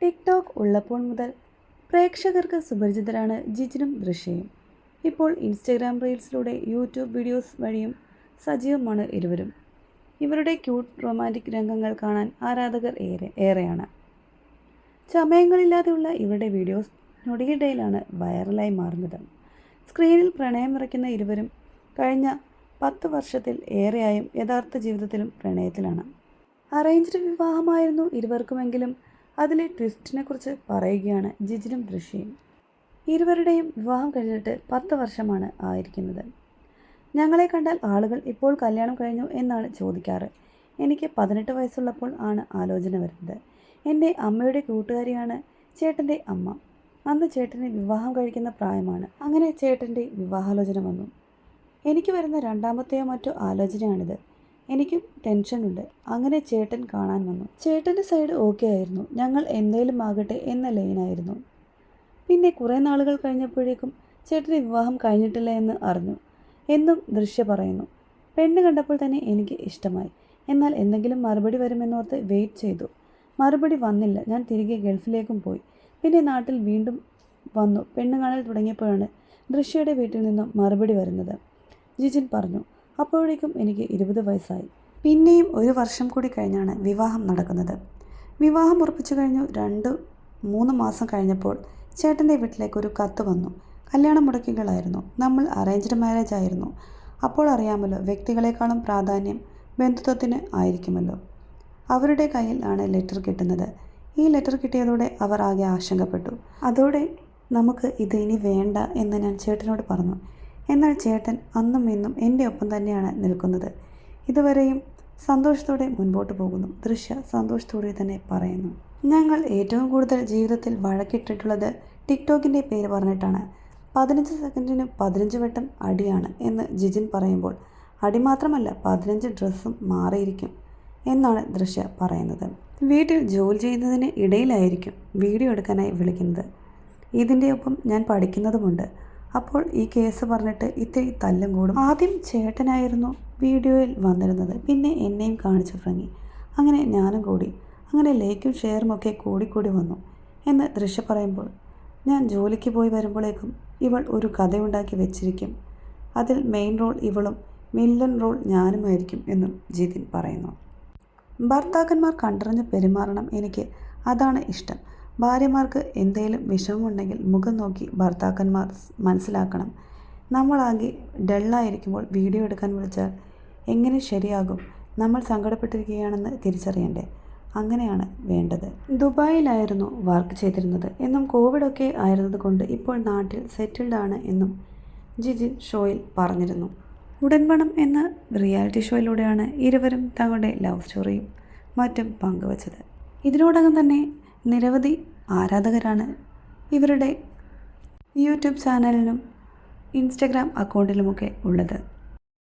TikTok ഉള്ളപ്പോൾ മുതൽ പ്രേക്ഷകർക്ക് സുപരിചിതരാണ് ജിജിനും ദൃശ്യയും. ഇപ്പോൾ ഇൻസ്റ്റഗ്രാം റീൽസിലൂടെ യൂട്യൂബ് വീഡിയോസ് വഴിയും സജീവമാണ് ഇരുവരും. ഇവരുടെ ക്യൂട്ട് റൊമാന്റിക് രംഗങ്ങൾ കാണാൻ ആരാധകർ ഏറെ ഏറെയാണ്. ചമയങ്ങളില്ലാതെയുള്ള ഇവരുടെ വീഡിയോസ് ഞൊടിയിടയിലാണ് വൈറലായി മാറുന്നത്. സ്ക്രീനിൽ പ്രണയം നിറയ്ക്കുന്ന ഇരുവരും കഴിഞ്ഞ പത്ത് വർഷത്തിൽ ഏറെയായും യഥാർത്ഥ ജീവിതത്തിലും പ്രണയത്തിലാണ്. അറേഞ്ച്ഡ് വിവാഹമായിരുന്നു ഇരുവർക്കുമെങ്കിലും അതിലെ ട്വിസ്റ്റിനെ കുറിച്ച് പറയുകയാണ് ജിജിനും ദൃശ്യയും. ഇരുവരുടെയും വിവാഹം കഴിഞ്ഞിട്ട് പത്ത് വർഷമാണ് ആയിരിക്കുന്നത്. ഞങ്ങളെ കണ്ടാൽ ആളുകൾ ഇപ്പോൾ കല്യാണം കഴിഞ്ഞു എന്നാണ് ചോദിക്കാറ്. എനിക്ക് പതിനെട്ട് വയസ്സുള്ളപ്പോൾ ആണ് ആലോചന വരുന്നത്. എന്റെ അമ്മയുടെ കൂട്ടുകാരിയാണ് ചേട്ടന്റെ അമ്മ. അന്ന് ചേട്ടന് വിവാഹം കഴിക്കുന്ന പ്രായമാണ്. അങ്ങനെ ചേട്ടന്റെ വിവാഹാലോചന വന്നു. എനിക്ക് വരുന്ന രണ്ടാമത്തെയോ മറ്റോ ആലോചനയാണിത്. എനിക്കും ടെൻഷനുണ്ട്. അങ്ങനെ ചേട്ടൻ കാണാൻ വന്നു. ചേട്ടന്റെ സൈഡ് ഓക്കെ ആയിരുന്നു. ഞങ്ങൾ എന്തേലും ആകട്ടെ എന്ന ലൈനായിരുന്നു. പിന്നെ കുറേ നാളുകൾ കഴിഞ്ഞപ്പോഴേക്കും ചേട്ടന്റെ വിവാഹം കഴിഞ്ഞിട്ടില്ല എന്ന് അറിഞ്ഞു. എന്നും ദൃശ്യ പറയുന്നു. പെണ്ണ് കണ്ടപ്പോൾ തന്നെ എനിക്ക് ഇഷ്ടമായി. എന്നാൽ എന്തെങ്കിലും മറുപടി വരുമെന്നോർത്ത് വെയിറ്റ് ചെയ്തു. മറുപടി വന്നില്ല. ഞാൻ തിരികെ ഗൾഫിലേക്കും പോയി. പിന്നെ നാട്ടിൽ വീണ്ടും വന്നു. പെണ്ണ് കാണൽ തുടങ്ങിയപ്പോഴാണ് ദൃശ്യയുടെ വീട്ടിൽ നിന്നും മറുപടി വരുന്നത്. ജിജിൻ പറഞ്ഞു അപ്പോഴേക്കും എനിക്ക് ഇരുപത് വയസ്സായി. പിന്നെയും ഒരു വർഷം കൂടി കഴിഞ്ഞാണ് വിവാഹം നടക്കുന്നത്. വിവാഹം ഉറപ്പിച്ചു കഴിഞ്ഞു രണ്ട് മൂന്ന് മാസം കഴിഞ്ഞപ്പോൾ ചേട്ടന്റെ വീട്ടിലേക്ക് ഒരു കത്ത് വന്നു. കല്യാണം മുടക്കികളായിരുന്നു. നമ്മൾ അറേഞ്ച്ഡ് മാരേജ് ആയിരുന്നു. അപ്പോൾ അറിയാമല്ലോ വ്യക്തികളെക്കാളും പ്രാധാന്യം ബന്ധുത്വത്തിന് ആയിരിക്കുമല്ലോ. അവരുടെ കയ്യിൽ ആണ് ലെറ്റർ കിട്ടുന്നത്. ഈ ലെറ്റർ കിട്ടിയതോടെ അവർ ആകെ ആശങ്കപ്പെട്ടു. അതോടെ നമുക്ക് ഇത് ഇനി വേണ്ട എന്ന് ഞാൻ ചേട്ടനോട് പറഞ്ഞു. എന്നാൽ ചേട്ടൻ അന്നും ഇന്നും എന്റെ ഒപ്പം തന്നെയാണ് നിൽക്കുന്നത്. ഇതുവരെയും സന്തോഷത്തോടെ മുൻപോട്ട് പോകുന്നു. ദൃശ്യ സന്തോഷത്തോടെ തന്നെ പറയുന്നു. ഞങ്ങൾ ഏറ്റവും കൂടുതൽ ജീവിതത്തിൽ വഴക്കിട്ടിട്ടുള്ളത് ടിക്ടോക്കിന്റെ പേര് പറഞ്ഞിട്ടാണ്. പതിനഞ്ച് സെക്കൻഡിന് പതിനഞ്ച് വട്ടം അടിയാണ് എന്ന് ജിജിൻ പറയുമ്പോൾ അടി മാത്രമല്ല പതിനഞ്ച് ഡ്രസ്സും മാറിയിരിക്കും എന്നാണ് ദൃശ്യ പറയുന്നത്. വീട്ടിൽ ജോലി ചെയ്യുന്നതിന് ഇടയിലായിരിക്കും വീഡിയോ എടുക്കാനായി വിളിക്കുന്നത്. ഇതിന്റെ ഒപ്പം ഞാൻ പഠിക്കുന്നതുമുണ്ട്. അപ്പോൾ ഈ കേസ് പറഞ്ഞിട്ട് ഇത്തിരി തല്ലും കൂടും. ആദ്യം ചേട്ടനായിരുന്നു വീഡിയോയിൽ വന്നിരുന്നത്. പിന്നെ എന്നെയും കാണിച്ചു തുടങ്ങി അങ്ങനെ ഞാനും കൂടി. അങ്ങനെ ലൈക്കും ഷെയറും ഒക്കെ കൂടിക്കൂടി വന്നു. എന്ന് ദൃശ്യ പറയുമ്പോൾ ഞാൻ ജോലിക്ക് പോയി വരുമ്പോഴേക്കും ഇവൾ ഒരു കഥയുണ്ടാക്കി വെച്ചിരിക്കും. അതിൽ മെയിൻ റോൾ ഇവളും മില്ലൻ റോൾ ഞാനുമായിരിക്കും എന്നും ജിതിൻ പറയുന്നു. ഭർത്താക്കന്മാർ കണ്ടറിഞ്ഞ് പെരുമാറണം എനിക്ക് അതാണ് ഇഷ്ടം. ഭാര്യമാർക്ക് എന്തെങ്കിലും വിഷമമുണ്ടെങ്കിൽ മുഖം നോക്കി ഭർത്താക്കന്മാർ മനസ്സിലാക്കണം. നമ്മളാകെ ഡള്ളായിരിക്കുമ്പോൾ വീഡിയോ എടുക്കാൻ വിളിച്ചാൽ എങ്ങനെ ശരിയാകും? നമ്മൾ സങ്കടപ്പെട്ടിരിക്കുകയാണെന്ന് തിരിച്ചറിയണ്ടേ? അങ്ങനെയാണ് വേണ്ടത്. ദുബായിലായിരുന്നു വർക്ക് ചെയ്തിരുന്നത്. എന്നും കോവിഡൊക്കെ ആയിരുന്നത് കൊണ്ട് ഇപ്പോൾ നാട്ടിൽ സെറ്റിൽഡ് ആണ് എന്നും ജിജിൻ ഷോയിൽ പറഞ്ഞിരുന്നു. ഉടൻപണം എന്ന റിയാലിറ്റി ഷോയിലൂടെയാണ് ഇരുവരും തങ്ങളുടെ ലവ് സ്റ്റോറിയും മറ്റും പങ്കുവച്ചത്. ഇതിനോടകം തന്നെ നിരവധി ആരാധകരാണ്? ഇവരുടെ യൂട്യൂബ് ചാനലിനും ഇൻസ്റ്റഗ്രാം അക്കൗണ്ടിലുമൊക്കെ ഉള്ളത്.